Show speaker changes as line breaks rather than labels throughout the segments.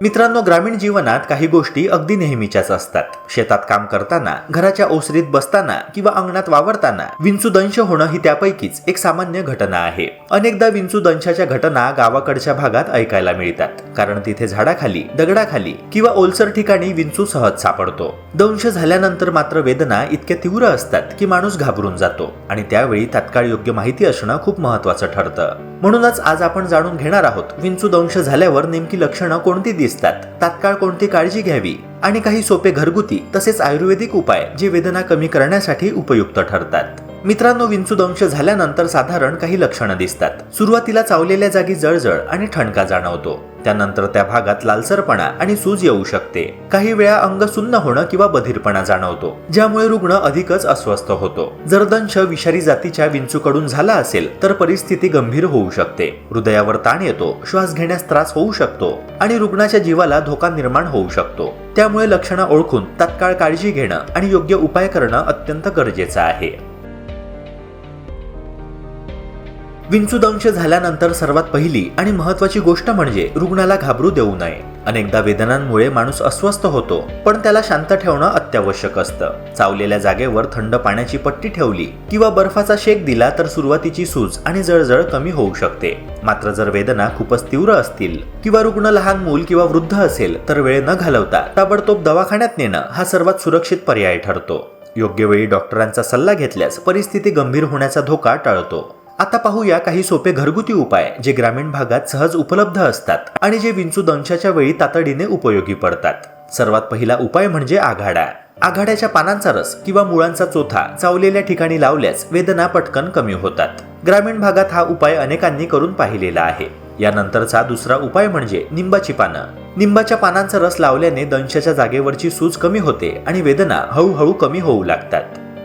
मित्रांनो ग्रामीण जीवनात काही गोष्टी अगदी नेहमीच्याच असतात. शेतात काम करताना घराच्या ओसरीत बसताना किंवा अंगणात वावरताना विंचूदंश होणं ही त्यापैकीच एक सामान्य घटना आहे. अनेकदा विंचूदंशाच्या घटना गावाकडच्या भागात ऐकायला मिळतात. कारण तिथे झाडाखाली दगडाखाली किंवा ओलसर ठिकाणी विंचू सहज सापडतो. दंश झाल्यानंतर मात्र वेदना इतक्या तीव्र असतात की माणूस घाबरून जातो आणि त्यावेळी तात्काळ योग्य माहिती असणं खूप महत्वाचं ठरतं. म्हणूनच आज आपण जाणून घेणार आहोत विंचू दंश झाल्यावर नेमकी लक्षणं कोणती दिसतात. तात्काळ कोणती काळजी घ्यावी? आणि काही सोपे घरगुती तसेच आयुर्वेदिक उपाय जे वेदना कमी करण्यासाठी उपयुक्त ठरतात. मित्रांनो विंचूदंश झाल्यानंतर साधारण काही लक्षणं दिसतात. सुरुवातीला चावलेल्या जागी जळजळ आणि ठणका जाणवतो. त्यानंतर त्या भागात लालसरपणा आणि सूज येऊ शकते. काही वेळा अंग सुन्न होणं किंवा बधीरपणा जाणवतो ज्यामुळे रुग्ण अधिकच अस्वस्थ होतो. जर दंश विषारी जातीच्या विंचूकडून झाला असेल तर परिस्थिती गंभीर होऊ शकते. हृदयावर ताण येतो श्वास घेण्यास त्रास होऊ शकतो आणि रुग्णाच्या जीवाला धोका निर्माण होऊ शकतो. त्यामुळे लक्षणं ओळखून तात्काळ काळजी घेणं आणि योग्य उपाय करणं अत्यंत गरजेचं आहे. विंचूदंश झाल्यानंतर सर्वात पहिली आणि महत्वाची गोष्ट म्हणजे रुग्णाला घाबरू देऊ नये. अनेकदा वेदनांमुळे माणूस अस्वस्थ होतो पण त्याला शांत ठेवणं अत्यावश्यक असतं. चावलेल्या जागेवर थंड पाण्याची पट्टी ठेवली किंवा बर्फाचा शेक दिला तर सुरुवातीची सूज आणि जळजळ कमी होऊ शकते. मात्र जर वेदना खूपच तीव्र असतील किंवा रुग्ण लहान मूल किंवा वृद्ध असेल तर वेळ न घालवता ताबडतोब दवाखान्यात नेणं हा सर्वात सुरक्षित पर्याय ठरतो. योग्य वेळी डॉक्टरांचा सल्ला घेतल्यास परिस्थिती गंभीर होण्याचा धोका टाळतो. आता पाहूया काही सोपे घरगुती उपाय जे ग्रामीण भागात सहज उपलब्ध असतात आणि जे विंचू दंशाच्या वेळी तातडीने उपयोगी पडतात. सर्वात पहिला उपाय म्हणजे आघाडा. आघाड्याच्या पानांचा रस किंवा मुळांचा चोथा चावलेल्या ठिकाणी लावल्यास वेदना पटकन कमी होतात. ग्रामीण भागात हा उपाय अनेकांनी करून पाहिलेला आहे. यानंतरचा दुसरा उपाय म्हणजे निंबाची पानं. निंबाच्या पानांचा रस लावल्याने दंशाच्या जागेवरची सूज कमी होते आणि वेदना हळूहळू कमी होऊ लागतात.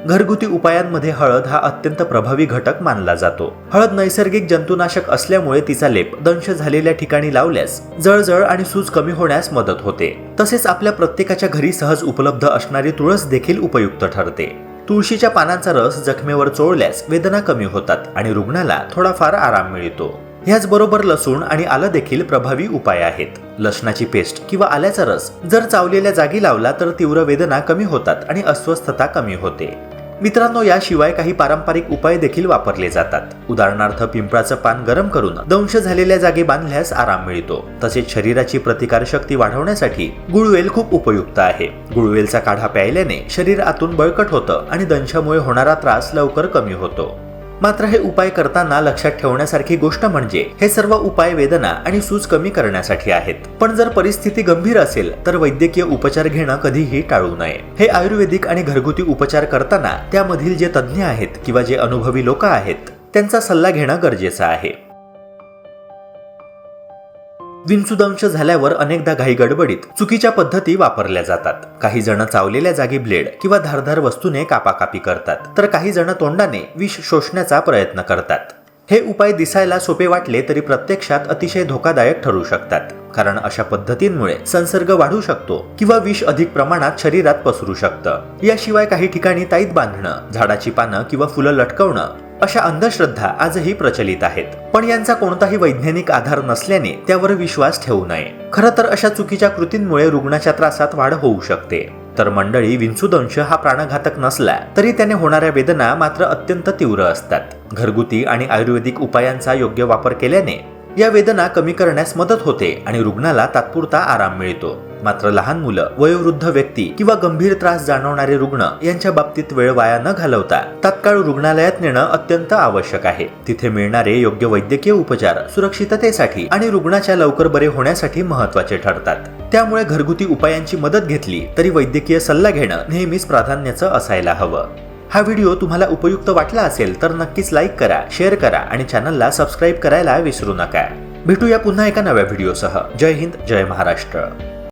घरगुती उपायांमध्ये हळद हा अत्यंत प्रभावी घटक मानला जातो. हळद नैसर्गिक जंतुनाशक असल्यामुळे तिचा लेप दंश झालेल्या ठिकाणी लावल्यास जळजळ आणि सूज कमी होण्यास मदत होते. तसेच आपल्या प्रत्येकाच्या घरी सहज उपलब्ध असणारी तुळस देखील उपयुक्त ठरते. तुळशीच्या पानांचा रस जखमेवर चोळल्यास वेदना कमी होतात आणि रुग्णाला थोडाफार आराम मिळतो. ह्याचबरोबर लसूण आणि आलं देखील प्रभावी उपाय आहेत. लसणाची पेस्ट किंवा आल्याचा रस जर चावलेल्या जागी लावला तर तीव्र वेदना कमी होतात आणि अस्वस्थता कमी होते. मित्रांनो याशिवाय काही पारंपरिक उपाय देखील वापरले जातात. उदाहरणार्थ पिंपळाचं पान गरम करून दंश झालेल्या जागी बांधल्यास आराम मिळतो. तसेच शरीराची प्रतिकार शक्ती वाढवण्यासाठी गुळवेल खूप उपयुक्त आहे. गुळवेलचा काढा प्यायल्याने शरीर आतून बळकट होतं आणि दंशामुळे होणारा त्रास लवकर कमी होतो. मात्र हे उपाय करताना लक्षात ठेवण्यासारखी गोष्ट म्हणजे हे सर्व उपाय वेदना आणि सूज कमी करण्यासाठी आहेत. पण जर परिस्थिती गंभीर असेल तर वैद्यकीय उपचार घेणं कधीही टाळू नये. हे आयुर्वेदिक आणि घरगुती उपचार करताना त्यामधील जे तज्ज्ञ आहेत किंवा जे अनुभवी लोक आहेत त्यांचा सल्ला घेणं गरजेचं आहे. विंचुदंश झाल्यावर अनेकदा घाई गडबडीत चुकीच्या पद्धती वापरल्या जातात. काही जण चावलेल्या जागी ब्लेड किंवा धारधार वस्तूने कापाकापी करतात तर काही जण तोंडाने विष शोषण्याचा प्रयत्न करतात. हे उपाय दिसायला सोपे वाटले तरी प्रत्यक्षात अतिशय धोकादायक ठरू शकतात कारण अशा पद्धतींमुळे संसर्ग वाढू शकतो किंवा विष अधिक प्रमाणात शरीरात पसरू शकतं. याशिवाय काही ठिकाणी ताईत बांधणं झाडाची पानं किंवा फुलं लटकवणं अशा अंधश्रद्धा आजही प्रचलित आहेत. पण यांचा कोणताही वैज्ञानिक आधार नसल्याने त्यावर विश्वास ठेवू नये. खरं तर अशा चुकीच्या कृतींमुळे रुग्णाच्या त्रासात वाढ होऊ शकते. तर मंडळी विंचूदंश हा प्राणघातक नसला तरी त्याने होणाऱ्या वेदना मात्र अत्यंत तीव्र असतात. घरगुती आणि आयुर्वेदिक उपायांचा योग्य वापर केल्याने या वेदना कमी करण्यास मदत होते आणि रुग्णाला तात्पुरता आराम मिळतो. मात्र लहान मुलं वयोवृद्ध व्यक्ती किंवा गंभीर त्रास जाणवणारे रुग्ण यांच्या बाबतीत वेळ वाया न घालवता तात्काळ रुग्णालयात नेणं अत्यंत आवश्यक आहे. तिथे मिळणारे योग्य वैद्यकीय उपचार सुरक्षिततेसाठी आणि रुग्णाच्या लवकर बरे होण्यासाठी महत्त्वाचे ठरतात. त्यामुळे घरगुती उपायांची मदत घेतली तरी वैद्यकीय सल्ला घेणं नेहमीच प्राधान्याचं असायला हवं. हा व्हिडिओ तुम्हाला उपयुक्त वाटला असेल तर नक्कीच लाईक करा शेअर करा आणि चॅनलला सबस्क्राईब करायला विसरू नका. भेटूया पुन्हा एका नव्या व्हिडिओसह. जय हिंद जय महाराष्ट्र.